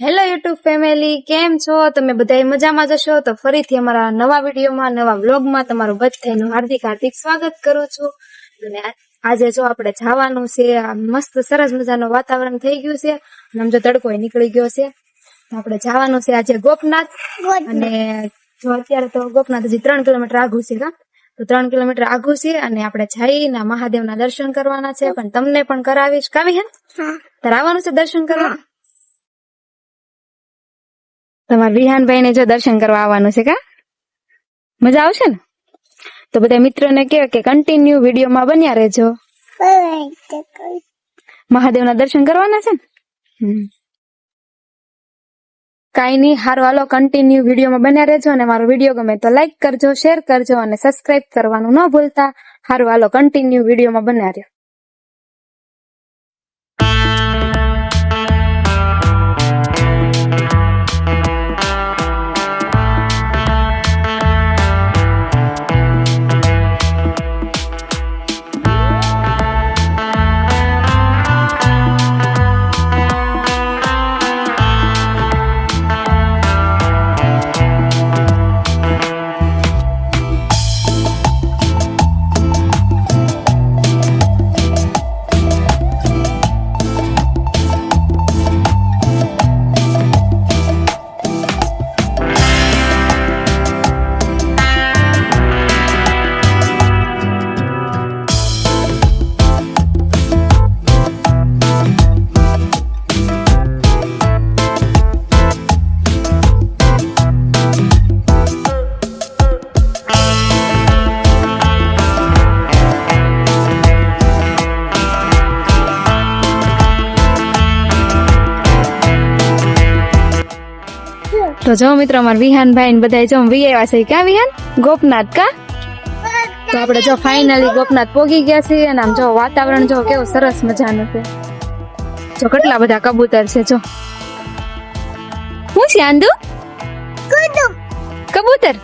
Hello YouTube family કેમ છો? તમે બધા મજામાં જશો તો ફરીથી અમારા નવા વિડીયોમાં નવા વ્લોગમાં તમારું બધાનું હાર્દિક હાર્દિક સ્વાગત કરું છું. અને આજે જો આપણે જવાનું છે આ મસ્ત સરસ મજાનું વાતાવરણ થઈ ગયું છે. અને આમ જો તડકો નીકળી ગયો છે. તો આપણે જવાનું છે આજે ગોપનાથ. અને જો અત્યારે તો ગોપનાથ હજી ત્રણ કિલોમીટર આઘું છે કા તો ત્રણ કિલોમીટર આઘું છે અને આપણે જઈને મહાદેવના દર્શન કરવાના છે. પણ તમને પણ કરાવીશ. કાવી હે? તારે આવવાનું છે દર્શન કરવા? તમારા વિહાનભાઈ ને જો દર્શન કરવા આવવાનું છે કા? મજા આવશે ને? તો બધા મિત્રોને કહે કે કન્ટિન્યુ વિડીયોમાં બન્યા રહેજો. મહાદેવના દર્શન કરવાના છે ને. કાંઈ નહીં, હારું હાલો કન્ટિન્યુ વિડીયોમાં બન્યા રહેજો અને મારો વીડિયો ગમે તો લાઈક કરજો શેર કરજો અને સબસ્ક્રાઇબ કરવાનું ન ભૂલતા. હારું હાલો કન્ટિન્યુ વિડીયોમાં બન્યા રહ્યો તો જો મિત્રો અમારા વિહાનભાઈ ને બધા જો વી આવ્યા છે ક્યાં વિહાન? ગોપનાથ કા? તો આપણે જો ફાઇનલી ગોપનાથ પોગી ગયા છીએ અને આમ જો વાતાવરણ જો કેવું સરસ મજાનું છે. જો કેટલા બધા કબૂતર છે જો. શું છે આંદુ? કબૂતર?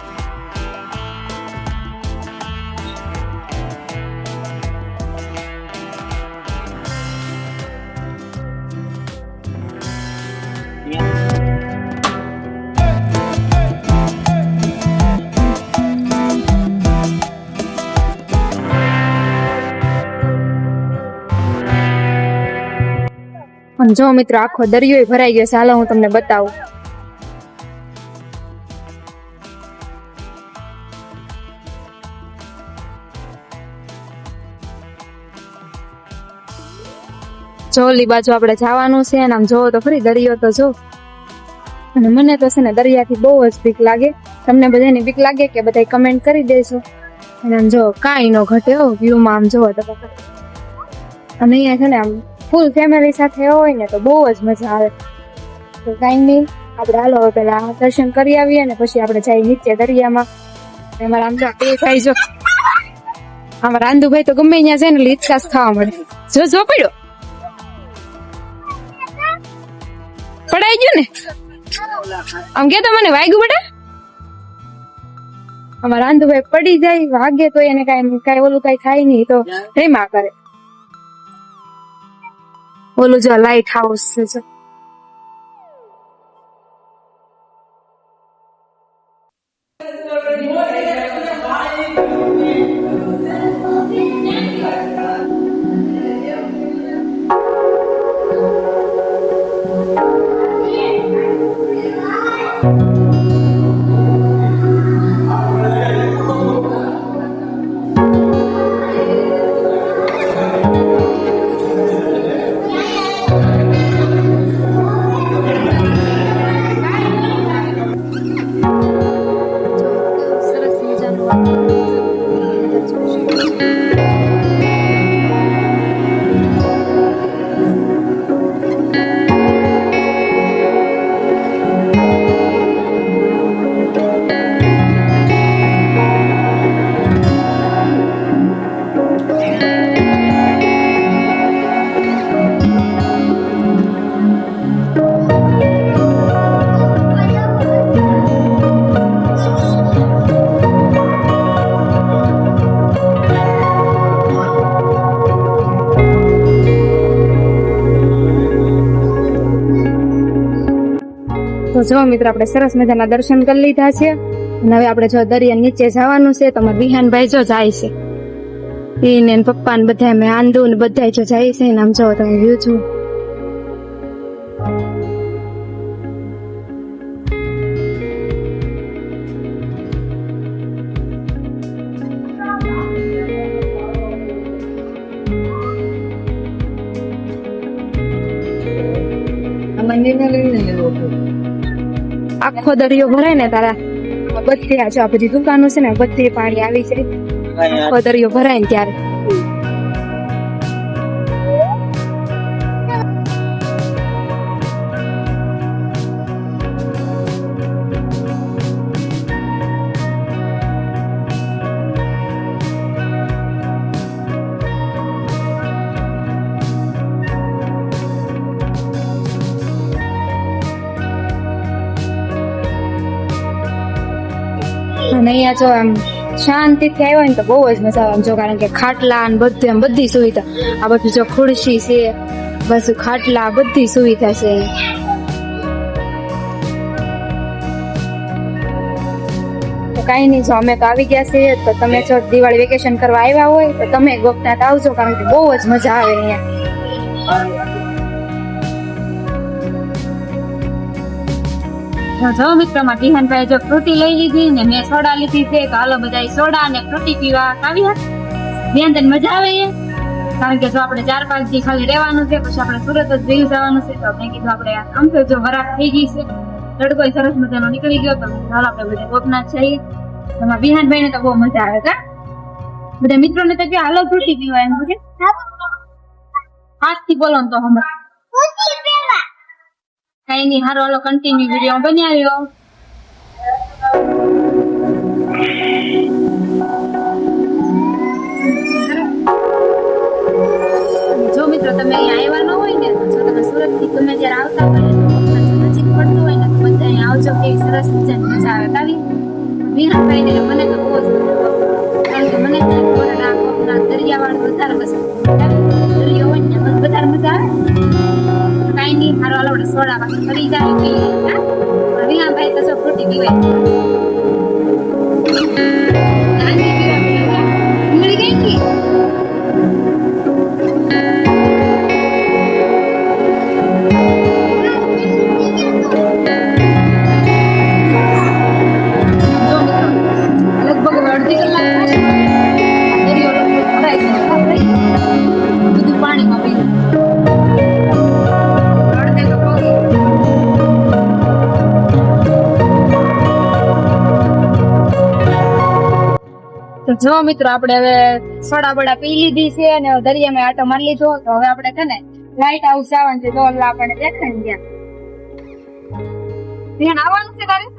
જો મિત્રો, આખો દરિયો ભરાઈ ગયો છે. હાલો, હું તમને બતાવું. જો ઓલી બાજુ આપણે જવાનું છે અને આમ જોવો તો ફરી દરિયો તો જો. અને મને તો છે ને દરિયાથી બહુ જ બીક લાગે. તમને બધાની બીક લાગે કે બધા કમેન્ટ કરી દેજો. અને આમ જો કાંઈ નો ઘટે હો વ્યૂમાં આમ જોવો તો. અને અહીંયા છે ને આમ ફૂલ ફેમિલી સાથે હોય ને તો બહુ જ મજા આવે. તો કાંઈ નહીં, આપણે હાલો પેલા દર્શન કરી આવીએ ને પછી આપણે જઈએ નીચે દરિયામાં. અમારા આમ જો બે ભાઈ જો. આમાં રાંધુભાઈ તો ગમે ત્યાં જાય ને લીચકાસ ખાવા મળે. જો જો પડ્યો. પડાઈ ગયું ને? આમ કે તો મને વાગ્યું બેટા? આમાં રાંધુભાઈ પડી જાય, વાગે તો એને કાંઈ કાંઈ ઓલું કાંઈ થાય નહીં તો રેમા કરે. ઓલું જો લાઇટ હાઉસ છે જો મિત્ર, આપણે સરસ મજાના દર્શન કરી લીધા છે. અને હવે આપણે જો દરિયા નીચે જવાનું છે, તો વિહાનભાઈ જો જાય છે. એને પપ્પા ને બધા મેં આંદુ ને બધા જો જાય છે, ને આમ જો તમે વ્યૂ છું. આખો દરિયો ભરાય ને તારા. બધી આ આ બધી દુકાનો છે ને બધી પાણી આવી જાય આખો દરિયો ભરાય ને ત્યારે. અને અહીંયા જો આમ શાંતિથી આવ્યો ને તો બહુ જ મજા આવે. જો કારણ કે ખાટલા ને બધું એમ બધી સુવિધા. આ બધું જો ખુરશી છે, બસ ખાટલા બધી સુવિધા છે. તો કાંઈ નહીં, જો અમે તો આવી ગયા છીએ, તો તમે જો દિવાળી વેકેશન કરવા આવ્યા હોય, તો તમે ગોપનાથ આવજો, કારણ કે બહુ જ મજા આવે અહીંયા. જો મિત્રોમાં વિહાનભાઈ જો ફ્રુટી લઈ લીધી ને મેં સોડા લીધી છે તો હાલો બધા સોડા અને ફ્રુટી પીવા આવી બેન તને મજા આવે કારણ કે જો આપણે ચાર પાંચ દી ખાલી રહેવાનું છે પછી આપણે સુરત જ જઈ જવાનું છે તો મેં કીધું આપણે આમ તો જો વરાક થઈ ગઈ છે. તડકો સરસ મજાનો નીકળી ગયો તો મેં હાલો આપણે બધા ગોપનાથ જઈએ. તમારા બિહાનભાઈ ને તો બહુ મજા આવે કા બધા મિત્રોને તો કે હાલો ફ્રુટી પીવા એમ હાથથી બોલો ને તો હમણાં. કઈ નહીં હારો, હાલો કન્ટિન્યુ વીડિયો બનાવ્યો. જો મિત્રો, તમે અહીંયા આવ્યા ન હોય ને જો તમે સુરતથી જ્યારે આવતા હોય નજીક પડતું હોય ને, તો બધા અહીંયા આવજો કે સરસ મજાની મજા આવે. કાવી વિહાનભાઈ ને મને તો બહુ જ કારણ કે મને ત્યાં કોરોના કોરોના દરિયાવાળું વધારે પસંદ. દરિયો હોય ને આપણે સોડા પાછું ફરી જાય પી લઈએ, હા વિહાનભાઈ તો જો ફ્રૂટી પીવાય તો જો મિત્રો, આપણે હવે સોડા બડા પી લીધી છે અને દરિયા દરિયામાં આટો મારી લીધો તો હવે આપણે છે ને લાઈટ હાઉસ આવવાનું છે તો આપણને દેખાય ને ત્યાં. આવવાનું છે તારે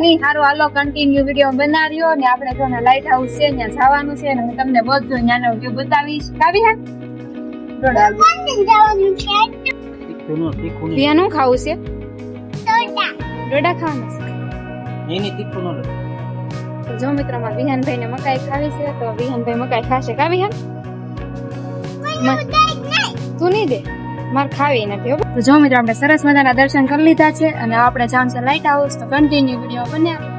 નહીં સારું હાલો કન્ટિન્યુ વીડિયો બનાવ્યો ને આપણે જો ને લાઇટ હાઉસ છે ત્યાં જવાનું છે ને હું તમને બધું ત્યાંનો વ્યૂ બતાવીશ. કાવી હે? ત્યાંનું ખાવું છે? ડોડા ખાવાનું છે? તો જો મિત્રોમાં વિહાનભાઈ ને મકાઈ ખાવી છે તો વિહાનભાઈ મકાઈ ખાશે. કાવી હે? તું નહીં દે? મારે ખાવી નથી તો જો મિત્રો, આપણે સરસ મજાના દર્શન કરી લીધા છે અને આપણે છે લાઇટ હાઉસ તો કન્ટિન્યુ વીડિયો બન્યા.